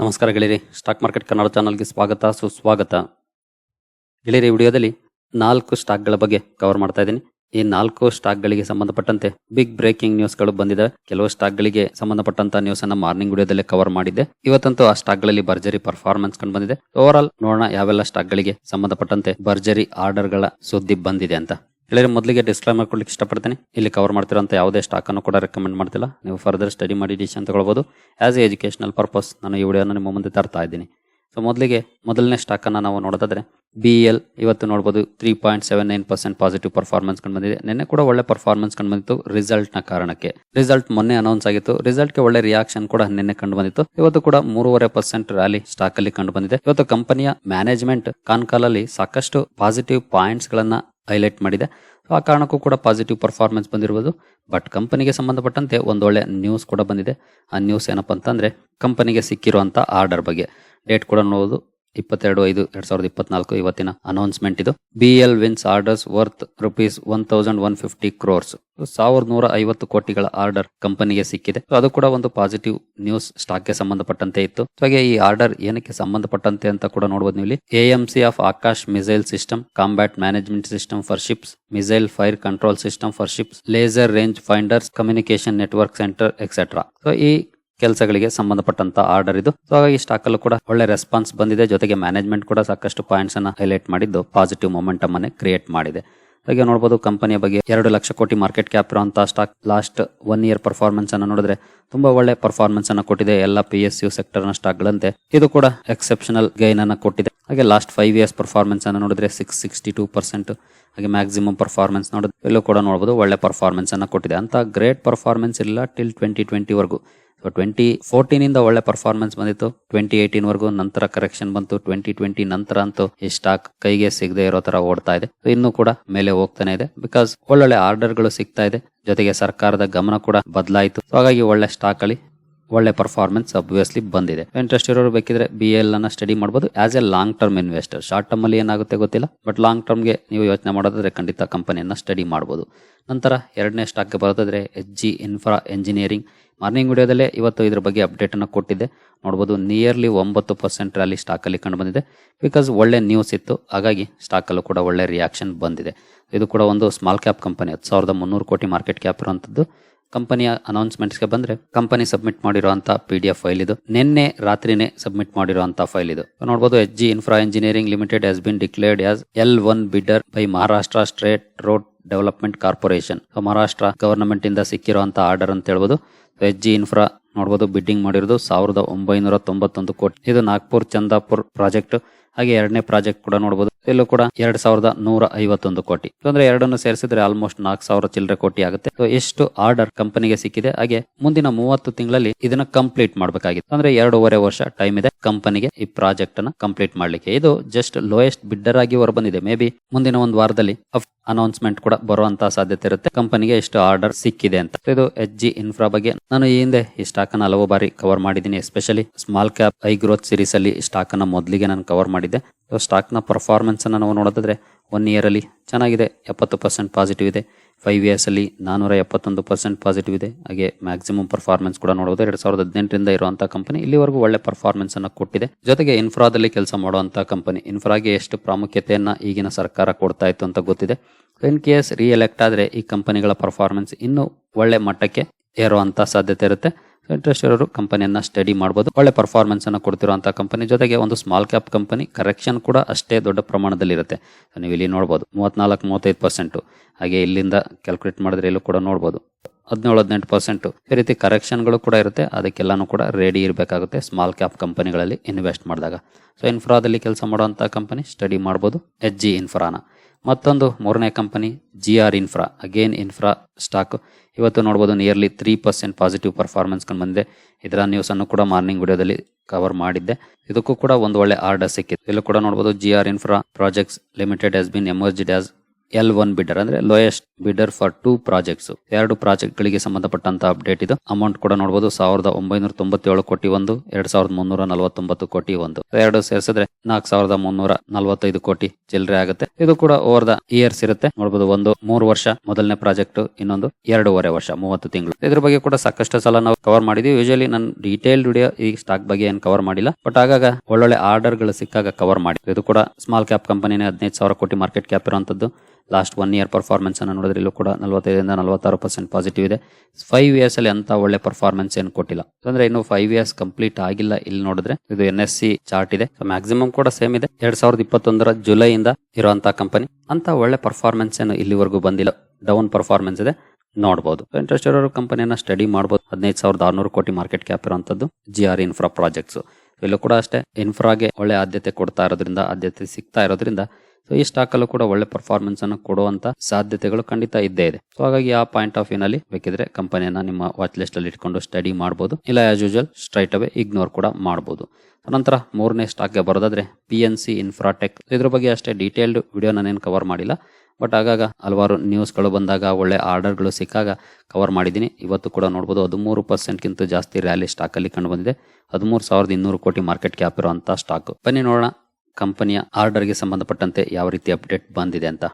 ನಮಸ್ಕಾರ ಗೆಳೆಯರಿ, stock market Kannada ಚಾನಲ್ಗೆ ಸ್ವಾಗತ, ಸುಸ್ವಾಗತ. ಗೆಳೆಯರಿ ವಿಡಿಯೋದಲ್ಲಿ ನಾಲ್ಕು ಸ್ಟಾಕ್ಗಳ ಬಗ್ಗೆ ಕವರ್ ಮಾಡ್ತಾ ಇದ್ದೀನಿ. ಈ ನಾಲ್ಕು ಸ್ಟಾಕ್ಗಳಿಗೆ ಸಂಬಂಧಪಟ್ಟಂತೆ ಬಿಗ್ ಬ್ರೇಕಿಂಗ್ ನ್ಯೂಸ್ಗಳು ಬಂದಿದೆ. ಕೆಲವು ಸ್ಟಾಕ್ಗಳಿಗೆ ಸಂಬಂಧಪಟ್ಟಂತ ನ್ಯೂಸ್ ಅನ್ನ ಮಾರ್ನಿಂಗ್ ವಿಡಿಯೋದಲ್ಲಿ ಕವರ್ ಮಾಡಿದ್ದೆ. ಇವತ್ತಂತೂ ಆ ಸ್ಟಾಕ್ಗಳಲ್ಲಿ ಭರ್ಜರಿ ಪರ್ಫಾರ್ಮೆನ್ಸ್ ಕಂಡು ಬಂದಿದೆ. ಓವರ್ ಆಲ್ ನೋಡೋಣ ಯಾವೆಲ್ಲ ಸ್ಟಾಕ್ಗಳಿಗೆ ಸಂಬಂಧಪಟ್ಟಂತೆ ಭರ್ಜರಿ ಆರ್ಡರ್ಗಳ ಸುದ್ದಿ ಬಂದಿದೆ ಅಂತ. ಹೇಳಿದ್ರೆ ಮೊದಲಿಗೆ ಡಿಸ್ಕ್ಲೈಮರ್ ಕೊಡ್ಲಿಕ್ಕೆ ಇಷ್ಟಪಡ್ತೀನಿ. ಇಲ್ಲಿ ಕವರ್ ಮಾಡ್ತಿರೋಂಥ ಯಾವುದೇ ಸ್ಟಾಕನ್ನು ಕೂಡ ರೆಕಮೆಂಡ್ ಮಾಡ್ತಿಲ್ಲ. ನೀವು ಫರ್ದರ್ ಸ್ಟಡಿ ಮಾಡಿ ಡಿಸಿಷನ್ ತಗೊಳ್ಬೋದು. ಆ್ಯಸ್ ಎ ಎಜುಕೇಶನಲ್ ಪರ್ಪಸ್ ನಾನು ಈ ವಿಡಿಯೋನ ನಿಮ್ಮ ಮುಂದೆ ತರ್ತಾ ಇದ್ದೀನಿ. ಸೊ ಮೊದಲಿಗೆ ಮೊದಲನೇ ಸ್ಟಾಕ್ ಅನ್ನ ನಾವು ನೋಡೋದಾದ್ರೆ ಬಿ ಎಲ್ ಇವತ್ತು ನೋಡ್ಬೋದು three point seven nine percent positive performance ಕಂಡು ಬಂದಿದೆ. ನಿನ್ನೆ ಕೂಡ ಒಳ್ಳೆ ಪರ್ಫಾರ್ಮೆನ್ಸ್ ಕಂಡು ಬಂದಿತ್ತು ರಿಸಲ್ಟ್ನ ಕಾರಣಕ್ಕೆ. ರಿಸಲ್ಟ್ ಮೊನ್ನೆ ಅನೌನ್ಸ್ ಆಗಿತ್ತು. ರಿಸಲ್ಟ್ಗೆ ಒಳ್ಳೆ ರಿಯಾಕ್ಷನ್ ಕೂಡ ನಿನ್ನೆ ಕಂಡು ಬಂದಿತ್ತು. ಇವತ್ತು ಕೂಡ ಮೂರುವರೆ ಪರ್ಸೆಂಟ್ ರ್ಯಾಲಿ ಸ್ಟಾಕ್ ಅಲ್ಲಿ ಕಂಡು ಬಂದಿದೆ. ಇವತ್ತು ಕಂಪನಿಯ ಮ್ಯಾನೇಜ್ಮೆಂಟ್ ಕಾನ್ಕಾಲಲ್ಲಿ ಸಾಕಷ್ಟು ಪಾಸಿಟಿವ್ ಪಾಯಿಂಟ್ಸ್ ಗಳನ್ನ ಹೈಲೈಟ್ ಮಾಡಿದೆ. ಆ ಕಾರಣಕ್ಕೂ ಕೂಡ ಪಾಸಿಟಿವ್ ಪರ್ಫಾರ್ಮೆನ್ಸ್ ಬಂದಿರ್ಬೋದು. ಬಟ್ ಕಂಪನಿಗೆ ಸಂಬಂಧಪಟ್ಟಂತೆ ಒಂದೊಳ್ಳೆ ನ್ಯೂಸ್ ಕೂಡ ಬಂದಿದೆ. ಆ ನ್ಯೂಸ್ ಏನಪ್ಪ ಅಂತಂದ್ರೆ ಕಂಪನಿಗೆ ಸಿಕ್ಕಿರುವಂಥ ಆರ್ಡರ್ ಬಗ್ಗೆ. ಡೇಟ್ ಕೂಡ ನೋಡೋದು ಇಪ್ಪತ್ತೆರಡು ಐದು ಎರಡ್ ಸಾವಿರದ ಇಪ್ಪತ್ನಾಲ್ಕು ಇವತ್ತಿನ ಅನೌನ್ಸ್ಮೆಂಟ್ ಇದು. B L wins orders worth rupees one thousand one fifty crores ಸಾವಿರದ ನೂರ ಐವತ್ತು ಕೋಟಿಗಳ ಆರ್ಡರ್ ಕಂಪನಿಗೆ ಸಿಕ್ಕಿದೆ. ಅದು ಕೂಡ ಒಂದು ಪಾಸಿಟಿವ್ ನ್ಯೂಸ್ ಸ್ಟಾಕ್ಗೆ ಸಂಬಂಧಪಟ್ಟಂತೆ ಇತ್ತು. ಹಾಗೆ ಈ ಆರ್ಡರ್ ಏನಕ್ಕೆ ಸಂಬಂಧಪಟ್ಟಂತೆ ಅಂತ ಕೂಡ ನೋಡಬಹುದು ನೀವು ಇಲ್ಲಿ. AMC of Akash missile system combat management system for ships missile fire control system for ships laser range finders communication network centre etcetera so ಈ ಕೆಲಸಗಳಿಗೆ ಸಂಬಂಧಪಟ್ಟಂತ ಆರ್ಡರ್ ಇದು. ಸೊ ಹಾಗಾಗಿ ಸ್ಟಾಕ್ ಅಲ್ಲೂ ಕೂಡ ಒಳ್ಳೆ ರೆಸ್ಪಾನ್ಸ್ ಬಂದಿದೆ. ಜೊತೆಗೆ ಮ್ಯಾನೇಜ್ಮೆಂಟ್ ಕೂಡ ಸಾಕಷ್ಟು ಪಾಯಿಂಟ್ಸ್ ಅನ್ನ ಹೈಲೈಟ್ ಮಾಡಿದ್ದು ಪಾಸಿಟಿವ್ ಮೊಮೆಂಟಮ್ ಅನ್ನೇ ಕ್ರಿಯೇಟ್ ಮಾಡಿದೆ. ಹಾಗೆ ನೋಡಬಹುದು ಕಂಪನಿಯ ಬಗ್ಗೆ ಎರಡು ಲಕ್ಷ ಕೋಟಿ ಮಾರ್ಕೆಟ್ ಕ್ಯಾಪ್ ಇರುವಂತ stock last one year performance ಅನ್ನ ನೋಡಿದ್ರೆ ತುಂಬಾ ಒಳ್ಳೆ ಪರ್ಫಾರ್ಮೆನ್ಸ್ ಅನ್ನ ಕೊಟ್ಟಿದೆ. ಎಲ್ಲ ಪಿ ಎಸ್ ಯು ಸೆಕ್ಟರ್ನ ಸ್ಟಾಕ್ ಗಳಂತೆ. ಇದು ಕೂಡ ಎಕ್ಸೆಪ್ಷನಲ್ ಗೈನ್ ಅನ್ನ ಕೊಟ್ಟಿದೆ. ಹಾಗೆ ಲಾಸ್ಟ್ ಫೈವ್ ಇಯರ್ಸ್ ಪರ್ಫಾರ್ಮೆನ್ಸ್ ಅನ್ನ ನೋಡಿದ್ರೆ ಸಿಕ್ಸ್ ಸಿಕ್ಸ್ಟಿ ಟೂ ಪರ್ಸೆಂಟ್ ಹಾಗೆ ಮ್ಯಾಕ್ಸಿಮಮ್ ಪರ್ಫಾರ್ಮೆನ್ಸ್ ನೋಡಿದ್ರೆ ಎಲ್ಲೂ ಕೂಡ ನೋಡಬಹುದು ಒಳ್ಳೆ ಪರ್ಫಾರ್ಮೆನ್ಸ್ ಅನ್ನ ಕೊಟ್ಟಿದೆ. ಅಂತ ಗ್ರೇಟ್ ಪರ್ಫಾರ್ಮೆನ್ಸ್ ಇಲ್ಲ ಟಿಲ್ ಟ್ವೆಂಟಿ ಟ್ವೆಂಟಿ ವರೆಗೂ. ಸೊ ಟ್ವೆಂಟಿ ಫೋರ್ಟೀನ್ ಇಂದ ಒಳ್ಳೆ ಪರ್ಫಾರ್ಮೆನ್ಸ್ ಬಂದಿತ್ತು. ಟ್ವೆಂಟಿ ಏಯ್ಟೀನ್ ವರೆಗೂ ನಂತರ ಕರೆಕ್ಷನ್ ಬಂತು. ಟ್ವೆಂಟಿ ಟ್ವೆಂಟಿ ನಂತರ ಅಂತೂ ಈ ಸ್ಟಾಕ್ ಕೈಗೆ ಸಿಗದೆ ಇರೋ ತರ ಓಡ್ತಾ ಇದೆ. ಇನ್ನು ಇನ್ನೂ ಕೂಡ ಮೇಲೆ ಹೋಗ್ತಾನೆ ಇದೆ. ಬಿಕಾಸ್ ಒಳ್ಳೊಳ್ಳೆ ಆರ್ಡರ್ಗಳು ಸಿಗ್ತಾ ಇದೆ. ಜೊತೆಗೆ ಸರ್ಕಾರದ ಗಮನ ಕೂಡ ಬದಲಾಯಿತು. ಹಾಗಾಗಿ ಒಳ್ಳೆ ಸ್ಟಾಕ್ ಅಲ್ಲಿ ಒಳ್ಳೆ ಪರ್ಫಾರ್ಮೆನ್ಸ್ ಅಬ್ವಿಯಸ್ಲಿ ಬಂದಿದೆ. ಇಂಟ್ರೆಸ್ಟ್ ಇರೋರು ಬೇಕಿದ್ರೆ ಬಿ ಎಲ್ ಅನ್ನ ಸ್ಟಡಿ ಮಾಡಬಹುದು as a long term investor short term ಅಲ್ಲಿ ಏನಾಗುತ್ತೆ ಗೊತ್ತಿಲ್ಲ ಬಟ್ ಲಾಂಗ್ ಟರ್ಮ್ಗೆ ನೀವು ಯೋಚನೆ ಮಾಡೋದಾದ್ರೆ ಖಂಡಿತ ಕಂಪನಿಯನ್ನ ಸ್ಟಡಿ ಮಾಡಬಹುದು ನಂತರ ಎರಡನೇ ಸ್ಟಾಕ್ಗೆ ಬರೋದಾದ್ರೆ H G infra engineering morning ವಿಡಿಯೋದಲ್ಲೇ ಇವತ್ತು ಇದ್ರ ಬಗ್ಗೆ ಅಪ್ಡೇಟ್ ಅನ್ನು ಕೊಟ್ಟಿದ್ದೆ. ನೋಡಬಹುದು ನಿಯರ್ಲಿ ಒಂಬತ್ತು ಪರ್ಸೆಂಟ್ ರ್ಯಾಲಿ ಸ್ಟಾಕ್ ಅಲ್ಲಿ ಕಂಡು ಬಂದಿದೆ ಬಿಕಾಸ್ ಒಳ್ಳೆ ನ್ಯೂಸ್ ಇತ್ತು, ಹಾಗಾಗಿ ಸ್ಟಾಕ್ ಅಲ್ಲೂ ಕೂಡ ಒಳ್ಳೆ ರಿಯಾಕ್ಷನ್ ಬಂದಿದೆ. ಇದು ಕೂಡ ಒಂದು ಸ್ಮಾಲ್ ಕ್ಯಾಪ್ ಕಂಪನಿ ಹತ್ತು ಸಾವಿರದ ಮುನ್ನೂರು ಕೋಟಿ ಮಾರ್ಕೆಟ್ ಕ್ಯಾಪ್ ಇರುವಂತದ್ದು. ಕಂಪನಿಯ ಅನೌನ್ಸ್ಮೆಂಟ್ಸ್ಗೆ ಬಂದ್ರೆ ಕಂಪನಿ ಸಬ್ಮಿಟ್ ಮಾಡಿರುವಂತಹ ಪಿ ಡಿ ಎಫ್ ಫೈಲ್ ಇದು. ನಿನ್ನೆ ರಾತ್ರಿನೇ ಸಬ್ಮಿಟ್ ಮಾಡಿರುವಂತಹ ಫೈಲ್ ಇದು. ನೋಡಬಹುದು H G infra engineering limited has been declared as L one bidder by Maharashtra state road development corporation Maharashtra government ಇಂದ ಸಿಕ್ಕಿರುವಂತಹ ಆರ್ಡರ್ ಅಂತ ಹೇಳ್ಬೋದು. ಎಚ್ ಇನ್ಫ್ರಾ ನೋಡಬಹುದು ಬಿಡ್ಡಿಂಗ್ ಮಾಡಿರೋದು ಸಾವಿರದ ಒಂಬೈನೂರ ತೊಂಬತ್ತೊಂದು ಕೋಟಿ. ಇದು ನಾಗ್ಪುರ್ ಚಂದಾಪುರ್ ಪ್ರಾಜೆಕ್ಟ್. ಹಾಗೆ ಎರಡನೇ ಪ್ರಾಜೆಕ್ಟ್ ಕೂಡ ನೋಡಬಹುದು ಇಲ್ಲೂ ಕೂಡ ಎರಡ್ ಸಾವಿರದ ನೂರ ಐವತ್ತೊಂದು ಕೋಟಿ. ಅಂದ್ರೆ ಎರಡನ್ನು ಸೇರಿಸಿದ್ರೆ ಆಲ್ಮೋಸ್ಟ್ ನಾಲ್ಕು ಸಾವಿರ ಚಿಲ್ಲರೆ ಕೋಟಿ ಆಗುತ್ತೆ. ಎಷ್ಟು ಆರ್ಡರ್ ಕಂಪನಿಗೆ ಸಿಕ್ಕಿದೆ. ಹಾಗೆ ಮುಂದಿನ ಮೂವತ್ತು ತಿಂಗಳಲ್ಲಿ ಇದನ್ನ ಕಂಪ್ಲೀಟ್ ಮಾಡಬೇಕಾಗಿತ್ತು. ಅಂದ್ರೆ ಎರಡೂವರೆ ವರ್ಷ ಟೈಮ್ ಇದೆ ಕಂಪನಿಗೆ ಈ ಪ್ರಾಜೆಕ್ಟ್ ಅನ್ನ ಕಂಪ್ಲೀಟ್ ಮಾಡ್ಲಿಕ್ಕೆ. ಇದು ಜಸ್ಟ್ ಲೋಯೆಸ್ಟ್ ಬಿಡ್ಡರ್ ಆಗಿ ಹೊರ ಬಂದಿದೆ ಮೇ ಬಿ ಮುಂದಿನ ಒಂದು ವಾರದಲ್ಲಿ ಅನೌನ್ಸ್ಮೆಂಟ್ ಕೂಡ ಬರುವಂತಹ ಸಾಧ್ಯತೆ ಇರುತ್ತೆ. ಕಂಪನಿಗೆ ಎಷ್ಟು ಆರ್ಡರ್ ಸಿಕ್ಕಿದೆ ಅಂತ. ಇದು ಎಚ್ ಜಿ ಇನ್ಫ್ರಾ ಬಗ್ಗೆ ನಾನು ಈ ಹಿಂದೆ ಈ ಸ್ಟಾಕ್ ಅನ್ನ ಹಲವು ಬಾರಿ ಕವರ್ ಮಾಡಿದ್ದೀನಿ especially small cap high growth series ಅಲ್ಲಿ ಸ್ಟಾಕ್ ಅನ್ನ ಮೊದಲಿಗೆ ನಾನು ಕವರ್ ಮಾಡಿದ್ದೆ. ಸ್ಟಾಕ್ನ ಪರ್ಫಾರ್ಮೆನ್ಸ್ ಅನ್ನ ನಾವು ನೋಡೋದಾದ್ರೆ ಒನ್ ಇಯರ್ ಅಲ್ಲಿ ಚೆನ್ನಾಗಿದೆ, ಎಪ್ಪತ್ತು ಪರ್ಸೆಂಟ್ ಪಾಸಿಟಿವ್ ಇದೆ. ಫೈವ್ ಇಯರ್ಸ್ ಅಲ್ಲಿ ನಾನೂರ ಎಪ್ಪತ್ತೊಂದು ಪರ್ಸೆಂಟ್ ಪಾಸಿಟಿವ್ ಇದೆ. ಹಾಗೆ ಮ್ಯಾಕ್ಸಿಮಮ್ ಪರ್ಫಾರ್ಮೆನ್ಸ್ ಕೂಡ ನೋಡಬಹುದು ಎರಡ್ ಸಾವಿರದ ಹದಿನೆಂಟರಿಂದ ಇರುವಂತಹ ಕಂಪನಿ ಇಲ್ಲಿವರೆಗೂ ಒಳ್ಳೆ ಪರ್ಫಾರ್ಮೆನ್ಸ್ ಅನ್ನು ಕೊಟ್ಟಿದೆ. ಜೊತೆಗೆ ಇನ್ಫ್ರಾದಲ್ಲಿ ಕೆಲಸ ಮಾಡುವಂತಹ ಕಂಪನಿ ಇನ್ಫ್ರಾಗೆ ಎಷ್ಟು ಪ್ರಾಮುಖ್ಯತೆಯನ್ನ ಈಗಿನ ಸರ್ಕಾರ ಕೊಡ್ತಾ ಇತ್ತು ಅಂತ ಗೊತ್ತಿದೆ. ಇನ್ ಕೇಸ್ ರಿಎಲೆಕ್ಟ್ ಆದ್ರೆ ಈ ಕಂಪನಿಗಳ ಪರ್ಫಾರ್ಮೆನ್ಸ್ ಇನ್ನೂ ಒಳ್ಳೆ ಮಟ್ಟಕ್ಕೆ ಏರುವಂತ ಸಾಧ್ಯತೆ ಇರುತ್ತೆ. ಇಂಟ್ರೆಸ್ಟ್ ಇರೋರು ಕಂಪನಿಯನ್ನು ಸ್ಟಡಿ ಮಾಡಬಹುದು ಒಳ್ಳೆ ಪರ್ಫಾರ್ಮೆನ್ಸ್ ಅನ್ನು ಕೊಡ್ತಿರುವಂಥ ಕಂಪನಿ ಜೊತೆಗೆ ಒಂದು ಸ್ಮಾಲ್ ಕ್ಯಾಪ್ ಕಂಪನಿ ಕರೆಕ್ಷನ್ ಕೂಡ ಅಷ್ಟೇ ದೊಡ್ಡ ಪ್ರಮಾಣದಲ್ಲಿ ಇರುತ್ತೆ. ನೀವು ಇಲ್ಲಿ ನೋಡಬಹುದು ಮೂವತ್ನಾಲ್ಕು, ಮೂವತ್ತೈದು ಪರ್ಸೆಂಟ್ ಹಾಗೆ ಇಲ್ಲಿಂದ ಕ್ಯಾಲ್ಕುಲೇಟ್ ಮಾಡಿದ್ರೆ ಇಲ್ಲೂ ಕೂಡ ನೋಡಬಹುದು ಹದಿನೇಳು, ಹದಿನೆಂಟು ಪರ್ಸೆಂಟ್ ಈ ರೀತಿ ಕರೆಕ್ಷನ್ಗಳು ಕೂಡ ಇರುತ್ತೆ. ಅದಕ್ಕೆಲ್ಲಾನು ಕೂಡ ರೆಡಿ ಇರಬೇಕಾಗುತ್ತೆ ಸ್ಮಾಲ್ ಕ್ಯಾಪ್ ಕಂಪನಿಗಳಲ್ಲಿ ಇನ್ವೆಸ್ಟ್ ಮಾಡಿದಾಗ. ಸೊ ಇನ್ಫ್ರಾದಲ್ಲಿ ಕೆಲಸ ಮಾಡುವಂಥ ಕಂಪನಿ ಸ್ಟಡಿ ಮಾಡ್ಬೋದು. ಎಚ್ ಜಿ ಇನ್ಫ್ರಾನ ಮತ್ತೊಂದು ಮೂರನೇ company G R infra again infra stock ಇವತ್ತು ನೋಡ್ಬೋದು nearly three percent positive performance ಕಂಡು ಬಂದಿದೆ. ಇದರ ನ್ಯೂಸ್ ಅನ್ನು ಕೂಡ ಮಾರ್ನಿಂಗ್ ವಿಡಿಯೋದಲ್ಲಿ ಕವರ್ ಮಾಡಿದ್ದೆ. ಇದಕ್ಕೂ ಕೂಡ ಒಂದು ಒಳ್ಳೆ ಆರ್ಡರ್ ಸಿಕ್ಕಿದೆ ಇಲ್ಲೂ ಕೂಡ ನೋಡಬಹುದು G R infra projects limited has been emerged as L one bidder ಅಂದ್ರೆ lowest bidder for two projects ಎರಡು ಪ್ರಾಜೆಕ್ಟ್ ಗಳಿಗೆ ಸಂಬಂಧಪಟ್ಟಂತ ಅಪ್ಡೇಟ್ ಇದು. ಅಮೌಂಟ್ ಕೂಡ ನೋಡಬಹುದು ಸಾವಿರದ ಒಂಬೈನೂರ ತೊಂಬತ್ತೇಳು ಕೋಟಿ ಒಂದು, ಎರಡ್ ಸಾವಿರದ ಮುನ್ನೂರ ನಲವತ್ತೊಂಬತ್ತು ಕೋಟಿ ಒಂದು. ಎರಡು ಸೇರಿಸಿದ್ರೆ ನಾಲ್ಕು ಸಾವಿರದ ಮುನ್ನೂರ ನಲವತ್ತೈದು ಕೋಟಿ ಚಿಲ್ಲರೆ ಆಗುತ್ತೆ. ಇದು ಕೂಡ ಓವರ್ ದ ಇಯರ್ಸ್ ಇರುತ್ತೆ. ನೋಡಬಹುದು ಒಂದು, ಮೂರು ವರ್ಷ ಮೊದಲನೇ ಪ್ರಾಜೆಕ್ಟ್ ಇನ್ನೊಂದು ಎರಡೂವರೆ ವರ್ಷ, ಮೂವತ್ತು ತಿಂಗಳು. ಇದ್ರ ಬಗ್ಗೆ ಕೂಡ ಸಾಕಷ್ಟು ಸಲ ನಾವು ಕವರ್ ಮಾಡಿದ್ವಿ. ಯೂಶಲಿ ನಾನು ಡೀಟೇಲ್ ವಿಡಿಯೋ ಈ ಸ್ಟಾಕ್ ಬಗ್ಗೆ ಏನು ಕವರ್ ಮಾಡಿಲ್ಲ. ಬಟ್ ಆಗಾಗ ಒಳ್ಳೊಳ್ಳೆ ಆರ್ಡರ್ಗಳು ಸಿಕ್ಕಾಗ ಕವರ್ ಮಾಡಿ. ಇದು ಕೂಡ ಸ್ಮಾಲ್ ಕ್ಯಾಪ್ ಕಂಪನಿನೇ ಹದಿನೈದು ಸಾವಿರ ಕೋಟಿ ಮಾರ್ಕೆಟ್ ಕ್ಯಾಪ್ ಇರುವಂತದ್ದು. ಲಾಸ್ಟ್ ಒನ್ ಇಯರ್ ಪರ್ಫಾರ್ಮೆನ್ಸ್ ಅನ್ನು ನೋಡಿದ್ರೆ ಇಲ್ಲೂ ಕೂಡ ನಲವತ್ತೈದರಿಂದ ನಲವತ್ತಾರು ಪರ್ಸೆಂಟ್ ಪಾಸಿಟಿವ್ ಇದೆ. ಫೈವ್ ಇಯರ್ಸ್ ಅಲ್ಲಿ ಅಂತ ಒಳ್ಳೆ ಪರ್ಫಾರ್ಮೆನ್ಸ್ ಏನು ಕೊಟ್ಟಿಲ್ಲ. ಅಂದ್ರೆ ಇನ್ನು ಫೈವ್ ಇಯರ್ಸ್ ಕಂಪ್ಲೀಟ್ ಆಗಿಲ್ಲ ಇಲ್ಲಿ ನೋಡಿದ್ರೆ. ಇದು ಎನ್ ಎಸ್ ಸಿ ಚಾರ್ಟ್ ಇದೆ. ಮ್ಯಾಕ್ಸಿಮಮ್ ಕೂಡ ಸೇಮ್ ಇದೆ. ಎರಡ್ ಸಾವಿರದ ಇಪ್ಪತ್ತೊಂದರ ಜುಲೈ ಇಂದ ಇರುವಂತಹ ಕಂಪನಿ ಅಂತ ಒಳ್ಳೆ ಪರ್ಫಾರ್ಮೆನ್ಸ್ ಏನು ಇಲ್ಲಿವರೆಗೂ ಬಂದಿಲ್ಲ. ಡೌನ್ ಪರ್ಫಾರ್ಮೆನ್ಸ್ ಇದೆ. ನೋಡಬಹುದು ಇಂಟ್ರೆಸ್ಟ್ ಇರೋ ಕಂಪನಿಯನ್ನ ಸ್ಟಡಿ ಮಾಡಬಹುದು ಹದಿನೈದು ಸಾವಿರದ ಆರ್ನೂರು ಕೋಟಿ ಮಾರ್ಕೆಟ್ ಕ್ಯಾಪ್ ಇರುವಂತದ್ದು ಜಿ ಆರ್ ಇನ್ಫ್ರಾ ಪ್ರಾಜೆಕ್ಟ್ಸ್ ಇಲ್ಲೂ ಕೂಡ ಅಷ್ಟೇ ಇನ್ಫ್ರಾಗೆ ಒಳ್ಳೆ ಆದ್ಯತೆ ಕೊಡ್ತಾ ಇರೋದ್ರಿಂದ, ಆದ್ಯತೆ ಸಿಗ್ತಾ ಇರೋದ್ರಿಂದ ಸೊ ಈ ಸ್ಟಾಕ್ ಅಲ್ಲೂ ಕೂಡ ಒಳ್ಳೆ ಪರ್ಫಾರ್ಮೆನ್ಸ್ ಅನ್ನು ಕೊಡುವಂತ ಸಾಧ್ಯತೆಗಳು ಖಂಡಿತ ಇದ್ದೇ ಇದೆ. ಸೊ ಹಾಗಾಗಿ ಆ ಪಾಯಿಂಟ್ ಆಫ್ ವ್ಯೂ ನಲ್ಲಿ ಬೇಕಿದ್ರೆ ಕಂಪನಿಯನ್ನ ನಿಮ್ಮ ವಾಚ್ ಲಿಸ್ಟ್ ಅಲ್ಲಿ ಇಟ್ಕೊಂಡು ಸ್ಟಡಿ ಮಾಡಬಹುದು ಇಲ್ಲ as usual straight away ignore ಕೂಡ ಮಾಡಬಹುದು ನಂತರ ಮೂರನೇ ಸ್ಟಾಕ್ಗೆ ಬರೋದಾದ್ರೆ ಪಿ ಎನ್ ಸಿ ಇನ್ಫ್ರಾಟೆಕ್ ಇದ್ರ ಬಗ್ಗೆ ಅಷ್ಟೇ ಡೀಟೇಲ್ಡ್ ವಿಡಿಯೋ ನಾನೇನು ಕವರ್ ಮಾಡಿಲ್ಲ. ಬಟ್ ಆಗಾಗ ಹಲವಾರು ನ್ಯೂಸ್ಗಳು ಬಂದಾಗ, ಒಳ್ಳೆ ಆರ್ಡರ್ಗಳು ಸಿಕ್ಕಾಗ ಕವರ್ ಮಾಡಿದ್ದೀನಿ. ಇವತ್ತು ಕೂಡ ನೋಡ್ಬೋದು ಹದಿಮೂರು ಪರ್ಸೆಂಟ್ಗಿಂತ ಜಾಸ್ತಿ ರ್ಯಾಲಿ ಸ್ಟಾಕಲ್ಲಿ ಕಂಡು ಬಂದಿದೆ. ಹದಿಮೂರು ಸಾವಿರದ ಇನ್ನೂರು ಕೋಟಿ ಮಾರ್ಕೆಟ್ ಕ್ಯಾಪ್ ಇರುವಂತಹ ಸ್ಟಾಕ್ ಬನ್ನಿ ನೋಡೋಣ ಕಂಪನಿಯ ಆರ್ಡರ್ಗೆ ಸಂಬಂಧಪಟ್ಟಂತೆ ಯಾವ ರೀತಿ ಅಪ್ಡೇಟ್ ಬಂದಿದೆ ಅಂತ.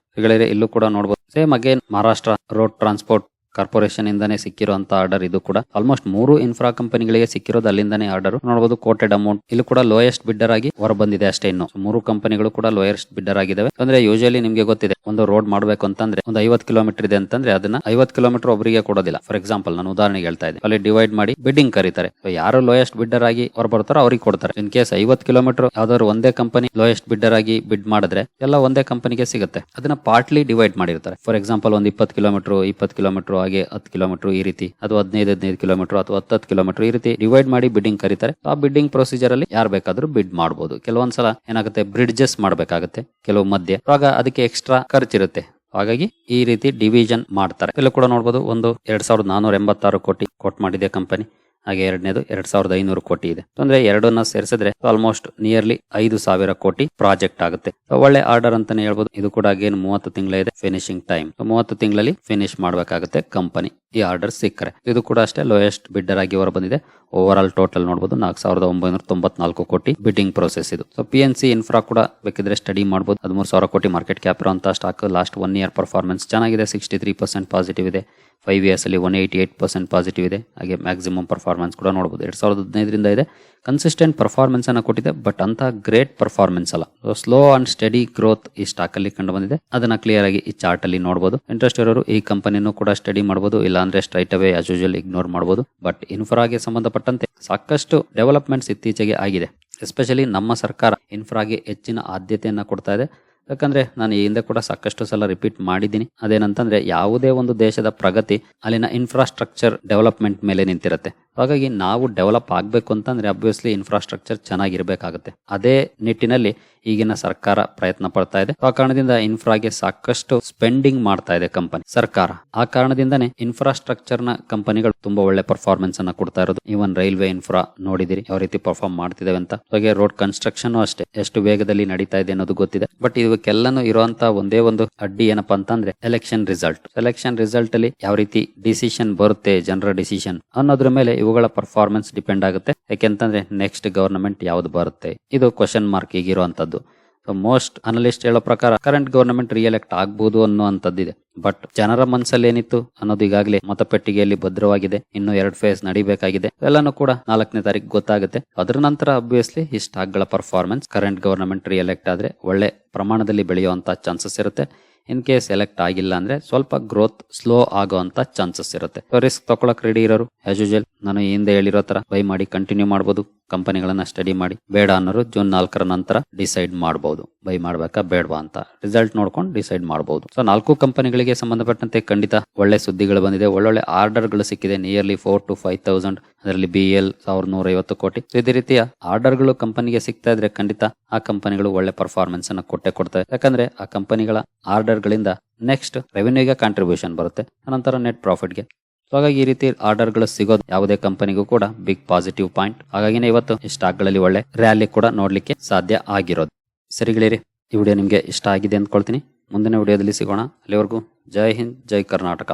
ಇಲ್ಲೂ ಕೂಡ ನೋಡಬಹುದು same again Maharashtra road transport corporation ಇಂದಾನೆ ಸಿಕ್ಕಿರುವಂತ ಆರ್ಡರ್ ಇದು ಕೂಡ. ಆಲ್ಮೋಸ್ಟ್ ಮೂರು ಇನ್ಫ್ರಾ ಕಂಪನಿಗಳಿಗೆ ಸಿಕ್ಕಿರೋದು ಅಲ್ಲಿಂದನೇ ಆರ್ಡರ್ ನೋಡಬಹುದು ಕೋಟೆಡ್ ಅಮೌಂಟ್ ಇಲ್ಲಿ ಕೂಡ ಲೋಯೆಸ್ಟ್ ಬಿಡ್ಡರ್ ಆಗಿ ಹೊರ ಬಂದಿದೆ ಅಷ್ಟೇ ಇನ್ನು. ಮೂರು ಕಂಪನಿಗಳು ಕೂಡ ಲೋಯೆಸ್ಟ್ ಬಿಡ್ಡರ್ ಆಗಿದಾವೆ. ಅಂದ್ರೆ ಯೂಶಲಿ ನಿಮ್ಗೆ ಗೊತ್ತಿದೆ, ಒಂದು ರೋಡ್ ಮಾಡಬೇಕು ಅಂತಂದ್ರೆ, ಒಂದು ಐವತ್ತು ಕಿಲೋಮೀಟರ್ ಇದೆ ಅಂತಂದ್ರೆ ಅದನ್ನ ಐವತ್ತು ಕಿಲೋಮೀಟರ್ ಒಬ್ಬರಿಗೆ ಕೊಡೋದಿಲ್ಲ. ಫಾರ್ ಎಕ್ಸಾಂಪಲ್ ನಾನು ಉದಾಹರಣೆಗೆ ಹೇಳ್ತಾ ಇದ್ದೆ. ಅಲ್ಲಿ ಡಿವೈಡ್ ಮಾಡಿ ಬಿಡ್ಡಿಂಗ್ ಕರೀತಾರೆ. ಯಾರು ಲೋಯೆಸ್ಟ್ ಬಿಡ್ಡರ್ ಆಗಿ ಹೊರ ಬರ್ತಾರೋ ಅವ್ರಿಗೆ ಕೊಡ್ತಾರೆ. ಇನ್ ಕೇಸ್ ಐವತ್ತು ಕಿಲೋಮೀಟರ್ ಯಾವ್ದಾದ್ರು ಒಂದೇ ಕಂಪನಿ ಲೋಯೆಸ್ಟ್ ಬಿಡ್ಡರ್ ಆಗಿ ಬಿಡ್ ಮಾಡಿದ್ರೆ, ಎಲ್ಲ ಒಂದೇ ಕಂಪನಿಗೆ ಸಿಗುತ್ತೆ. ಅದನ್ನ ಪಾರ್ಟ್ಲಿ ಡಿವೈಡ್ ಮಾಡಿರ್ತಾರೆ. ಫಾರ್ ಎಕ್ಸಾಂಪಲ್ ಒಂದು ಇಪ್ಪತ್ತು ಕಿಲೋಮೀಟರ್ ಇಪ್ಪತ್ತು ಕಿಲೋಮೀಟರ್ ಹಾಗೆ ಹತ್ತು ಕಿಲೋಮೀಟರ್ ಈ ರೀತಿ ಅಥವಾ ಹದಿನೈದು ಹದಿನೈದು ಕಿಲೋಮೀಟರ್ ಅಥವಾ ಹತ್ತು ಕಿಲೋಮೀಟರ್ ಈ ರೀತಿ ಡಿವೈಡ್ ಮಾಡಿ ಬಿಡ್ಡಿಂಗ್ ಕರೀತಾರೆ. ಆ ಬಿಡ್ಡಿಂಗ್ ಪ್ರೊಸೀಜರ್ ಅಲ್ಲಿ ಯಾರು ಬೇಕಾದ್ರೂ ಬಿಡ್ ಮಾಡಬಹುದು ಕೆಲವೊಂದ್ಸಲ ಏನಾಗುತ್ತೆ ಬ್ರಿಡ್ಜಸ್ ಮಾಡಬೇಕಾಗುತ್ತೆ. ಕೆಲವು ಮಧ್ಯೆ ಆಗ ಅದಕ್ಕೆ ಎಕ್ಸ್ಟ್ರಾ ಖರ್ಚಿರುತ್ತೆ. ಹಾಗಾಗಿ ಈ ರೀತಿ ಡಿವಿಷನ್ ಮಾಡ್ತಾರೆ. ಇಲ್ಲಿ ಕೂಡ ನೋಡಬಹುದು ಒಂದು ಎರಡ್ ಸಾವಿರದ ನಾನೂರ ಎಂಬತ್ತಾರು ಕೋಟಿ ಕೊಟ್ ಮಾಡಿದೆ ಕಂಪನಿ ಹಾಗೆ ಎರಡನೇದು ಎರಡ್ ಸಾವಿರದ ಐನೂರು ಕೋಟಿ ಇದೆ. ಅಂದ್ರೆ ಎರಡನ್ನ ಸೇರಿಸಿದ್ರೆ ಆಲ್ಮೋಸ್ಟ್ ನಿಯರ್ಲಿ ಐದು ಸಾವಿರ ಕೋಟಿ ಪ್ರಾಜೆಕ್ಟ್ ಆಗುತ್ತೆ. ಒಳ್ಳೆ ಆರ್ಡರ್ ಅಂತಾನೆ ಹೇಳ್ಬೋದು. ಇದು ಕೂಡ ಏನು ಮೂವತ್ತು ತಿಂಗಳ ಇದೆ. ಫಿನಿಶಿಂಗ್ ಟೈಮ್ ಮೂವತ್ತು ತಿಂಗಳಲ್ಲಿ ಫಿನಿಶ್ ಮಾಡಬೇಕಾಗುತ್ತೆ ಕಂಪನಿ ಈ ಆರ್ಡರ್ ಸಿಕ್ಕರೆ. ಇದು ಕೂಡ ಅಷ್ಟೇ ಲೋಯೆಸ್ಟ್ ಬಿಡ್ಡರ್ ಆಗಿ ಹೊರ ಬಂದಿದೆ ಓವರ್ ಆಲ್ ಟೋಟಲ್ ನೋಡಬಹುದು ನಾಲ್ಕು ಸಾವಿರದ ಒಂಬೈನೂರ ತೊಂಬತ್ನಾಲ್ಕು ಕೋಟಿ ಬಿಡ್ಡಿಂಗ್ ಪ್ರೋಸೆಸ್ ಇದು. So P N C infra ಕೂಡ ಬೇಕಿದ್ರೆ ಸ್ಟಡಿ ಮಾಡಬಹುದು ಹದಿಮೂರು ಸಾವಿರ ಕೋಟಿ ಮಾರ್ಕೆಟ್ ಕ್ಯಾಪ್ ಇರುವಂತಹ stock last one year performance ಚೆನ್ನಾಗಿದೆ. ಸಿಕ್ಸ್ಟಿ ತ್ರೀ ಪರ್ಸೆಂಟ್ ಪಾಸಿಟಿವ್ ಇದೆ. ಫೈವ್ ಇಯರ್ಸ್ ಅಲ್ಲಿ one eighty eight percent positive ಇದೆ. ಹಾಗೆ ಮ್ಯಾಕ್ಸಿಮಮ್ ಪರ್ಫಾರ್ಮೆನ್ಸ್ ಕೂಡ ನೋಡಬಹುದು ಎರಡ್ ಸಾವಿರದ ಹದಿನೈದರಿಂದ ಇದೆ. ಕನ್ಸಿಸ್ಟೆಂಟ್ ಪರ್ಫಾರ್ಮೆನ್ಸ್ ಅನ್ನ ಕೊಟ್ಟಿದೆ ಬಟ್ ಅಂತ ಗ್ರೇಟ್ ಪರ್ಫಾರ್ಮೆನ್ಸ್ ಅಲ್ಲ. ಸ್ಲೋ ಅಂಡ್ ಸ್ಟಡಿ ಗ್ರೋತ್ ಈ ಸ್ಟಾಕ್ ಅಲ್ಲಿ ಕಂಡು ಬಂದಿದೆ ಅದನ್ನ ಕ್ಲಿಯರ್ ಆಗಿ ಈ ಚಾರ್ಟ್ ಅಲ್ಲಿ ನೋಡಬಹುದು ಇಂಟ್ರೆಸ್ಟ್ ಇರೋರು ಈ ಕಂಪನಿನೂ ಕೂಡ ಸ್ಟಡಿ ಮಾಡಬಹುದು ಇಲ್ಲ ಅಂದ್ರೆ straight away as usual ignore ಮಾಡಬಹುದು ಬಟ್ ಇನ್ಫ್ರಾಗೆ ಸಂಬಂಧಪಟ್ಟಂತೆ ಸಾಕಷ್ಟು ಡೆವಲಪ್ಮೆಂಟ್ಸ್ ಇತ್ತೀಚೆಗೆ ಆಗಿದೆ. ಎಸ್ಪೆಷಲಿ ನಮ್ಮ ಸರ್ಕಾರ ಇನ್ಫ್ರಾಗೆ ಹೆಚ್ಚಿನ ಆದ್ಯತೆಯನ್ನ ಕೊಡ್ತಾ ಇದೆ. ಯಾಕಂದ್ರೆ ನಾನು ಈ ಹಿಂದೆ ಕೂಡ ಸಾಕಷ್ಟು ಸಲ ರಿಪೀಟ್ ಮಾಡಿದ್ದೀನಿ. ಅದೇನಂತಂದ್ರೆ ಯಾವುದೇ ಒಂದು ದೇಶದ ಪ್ರಗತಿ ಅಲ್ಲಿನ ಇನ್ಫ್ರಾಸ್ಟ್ರಕ್ಚರ್ ಡೆವಲಪ್ಮೆಂಟ್ ಮೇಲೆ ನಿಂತಿರುತ್ತೆ. ಹಾಗಾಗಿ ನಾವು ಡೆವಲಪ್ ಆಗಬೇಕು ಅಂತಂದ್ರೆ ಅಬ್ವಿಯಸ್ಲಿ ಇನ್ಫ್ರಾಸ್ಟ್ರಕ್ಚರ್ ಚೆನ್ನಾಗಿರಬೇಕಾಗುತ್ತೆ. ಅದೇ ನಿಟ್ಟಿನಲ್ಲಿ ಈಗಿನ ಸರ್ಕಾರ ಪ್ರಯತ್ನ ಪಡ್ತಾ ಇದೆ. ಆ ಕಾರಣದಿಂದ ಇನ್ಫ್ರಾಗೆ ಸಾಕಷ್ಟು ಸ್ಪೆಂಡಿಂಗ್ ಮಾಡ್ತಾ ಇದೆ ಕಂಪನಿ ಸರ್ಕಾರ. ಆ ಕಾರಣದಿಂದನೇ ಇನ್ಫ್ರಾಸ್ಟ್ರಕ್ಚರ್ನ ಕಂಪನಿಗಳು ತುಂಬಾ ಒಳ್ಳೆ ಪರ್ಫಾರ್ಮೆನ್ಸ್ ಅನ್ನ ಕೊಡ್ತಾ ಇರೋದು. ಈವನ್ ರೈಲ್ವೆ ಇನ್ಫ್ರಾ ನೋಡಿದಿರಿ, ಯಾವ ರೀತಿ ಪರ್ಫಾರ್ಮ್ ಮಾಡ್ತಿದ್ದೇವೆ ಅಂತ. ಹಾಗೆ ರೋಡ್ ಕನ್ಸ್ಟ್ರಕ್ಷನ್ ಅಷ್ಟೇ, ಎಷ್ಟು ವೇಗದಲ್ಲಿ ನಡೀತಾ ಇದೆ ಅನ್ನೋದು ಗೊತ್ತಿದೆ. ಬಟ್ ಇವಕ್ಕೆಲ್ಲನೂ ಇರುವಂತ ಒಂದೇ ಒಂದು ಅಡ್ಡಿ ಏನಪ್ಪಾ ಅಂತಂದ್ರೆ ಎಲೆಕ್ಷನ್ ರಿಸಲ್ಟ್ ಎಲೆಕ್ಷನ್ ರಿಸಲ್ಟ್ ಅಲ್ಲಿ ಯಾವ ರೀತಿ ಡಿಸಿಷನ್ ಬರುತ್ತೆ, ಜನರ ಡಿಸಿಷನ್ ಅನ್ನೋದ್ರ ಮೇಲೆ ಇವುಗಳ ಪರ್ಫಾರ್ಮೆನ್ಸ್ ಡಿಪೆಂಡ್ ಆಗುತ್ತೆ. ಯಾಕೆಂತಂದ್ರೆ ನೆಕ್ಸ್ಟ್ ಗವರ್ನಮೆಂಟ್ ಯಾವ್ದು ಬರುತ್ತೆ? ಇದು ಕ್ವಶನ್ ಮಾರ್ಕ್ ಈಗಿರುವಂತದ್ದು. ಮೋಸ್ಟ್ ಅನಲಿಸ್ಟ್ ಹೇಳೋ ಪ್ರಕಾರ ಕರೆಂಟ್ ಗವರ್ನಮೆಂಟ್ ರಿಯಲೆಕ್ಟ್ ಆಗ್ಬಹುದು ಅನ್ನುವಂಥದ್ದಿದೆ. ಬಟ್ ಜನರ ಮನಸ್ಸಲ್ಲಿ ಏನಿತ್ತು? ಅನ್ನೋದು ಈಗಾಗಲೇ ಮತಪೆಟ್ಟಿಗೆಯಲ್ಲಿ ಭದ್ರವಾಗಿದೆ. ಇನ್ನು ಎರಡು ಫೇಸ್ ನಡಿಬೇಕಾಗಿದೆ. ಎಲ್ಲಾನು ಕೂಡ ನಾಲ್ಕನೇ ತಾರೀಕು ಗೊತ್ತಾಗುತ್ತೆ. ಅದರ ನಂತರ ಅಬ್ವಿಯಸ್ಲಿ ಈ ಸ್ಟಾಕ್ಗಳ ಪರ್ಫಾರ್ಮೆನ್ಸ್ ಕರೆಂಟ್ ಗವರ್ನಮೆಂಟ್ ರಿಯಲೆಕ್ಟ್ ಆದ್ರೆ ಒಳ್ಳೆ ಪ್ರಮಾಣದಲ್ಲಿ ಬೆಳೆಯುವಂತಹ ಚಾನ್ಸಸ್ ಇರುತ್ತೆ. ಇನ್ ಕೇಸ್ ಎಲೆಕ್ಟ್ ಆಗಿಲ್ಲ ಅಂದ್ರೆ ಸ್ವಲ್ಪ ಗ್ರೋತ್ ಸ್ಲೋ ಆಗುವಂತ ಚಾನ್ಸಸ್ ಇರುತ್ತೆ. ರಿಸ್ಕ್ ತಗೊಳಕ್ ರೆಡಿ ಇರೋರು ಆಸ್ ಯೂಜಲ್ ನಾನು ಹಿಂದೆ ಹೇಳಿರೋ ತರ ಬೈ ಮಾಡಿ ಕಂಟಿನ್ಯೂ ಮಾಡಬಹುದು ಕಂಪನಿಗಳನ್ನ ಸ್ಟಡಿ ಮಾಡಿ. ಬೇಡ ಅನ್ನೋರು ಜೂನ್ ನಾಲ್ಕರ ನಂತರ ಡಿಸೈಡ್ ಮಾಡಬಹುದು ಬೈ ಮಾಡ್ಬೇಕಾ ಬೇಡವಾ ಅಂತ. ರಿಸಲ್ಟ್ ನೋಡ್ಕೊಂಡು ಡಿಸೈಡ್ ಮಾಡಬಹುದು ಸೊ ನಾಲ್ಕು ಕಂಪನಿಗಳಿಗೆ ಸಂಬಂಧಪಟ್ಟಂತೆ ಖಂಡಿತ ಒಳ್ಳೆ ಸುದ್ದಿಗಳು ಬಂದಿದೆ. ಒಳ್ಳೊಳ್ಳೆ ಆರ್ಡರ್ಗಳು ಸಿಕ್ಕಿದೆ. Nearly four to five thousand ಅದರಲ್ಲಿ ಬಿ ಎಲ್ ಸಾವಿರದ ನೂರ ಐವತ್ತು ಕೋಟಿ ಇದೇ ರೀತಿಯ ಆರ್ಡರ್ಗಳು ಕಂಪನಿಗೆ ಸಿಗ್ತಾ ಇದ್ರೆ ಖಂಡಿತ ಆ ಕಂಪನಿಗಳು ಒಳ್ಳೆ ಪರ್ಫಾರ್ಮೆನ್ಸ್ ಅನ್ನ ಕೊಟ್ಟೆ ಕೊಡ್ತವೆ. ಯಾಕಂದ್ರೆ ಆ ಕಂಪನಿಗಳ ಆರ್ಡರ್ ಗಳಿಂದ ನೆಕ್ಸ್ಟ್ ರೆವೆನ್ಯೂಗೆ ಕಾಂಟ್ರಿಬ್ಯೂಷನ್ ಬರುತ್ತೆ ಅನಂತರ ನೆಟ್ ಪ್ರಾಫಿಟ್ಗೆ ಸೊ ಹಾಗಾಗಿ ಈ ರೀತಿ ಆರ್ಡರ್ಗಳು ಸಿಗೋದು ಯಾವುದೇ ಕಂಪನಿಗೂ ಕೂಡ ಬಿಗ್ ಪಾಸಿಟಿವ್ ಪಾಯಿಂಟ್ ಹಾಗಾಗಿನೇ ಇವತ್ತು ಈ ಸ್ಟಾಕ್ಗಳಲ್ಲಿ ಒಳ್ಳೆ ರ್ಯಾಲಿ ಕೂಡ ನೋಡ್ಲಿಕ್ಕೆ ಸಾಧ್ಯ ಆಗಿರೋದು. ಸರಿಗಳಿರಿ ಈ ವಿಡಿಯೋ ನಿಮಗೆ ಇಷ್ಟ ಆಗಿದೆ ಅಂದ್ಕೊಳ್ತೀನಿ. ಮುಂದಿನ ವಿಡಿಯೋದಲ್ಲಿ ಸಿಗೋಣ. ಅಲ್ಲಿವರೆಗೂ ಜೈ ಹಿಂದ್, ಜೈ ಕರ್ನಾಟಕ.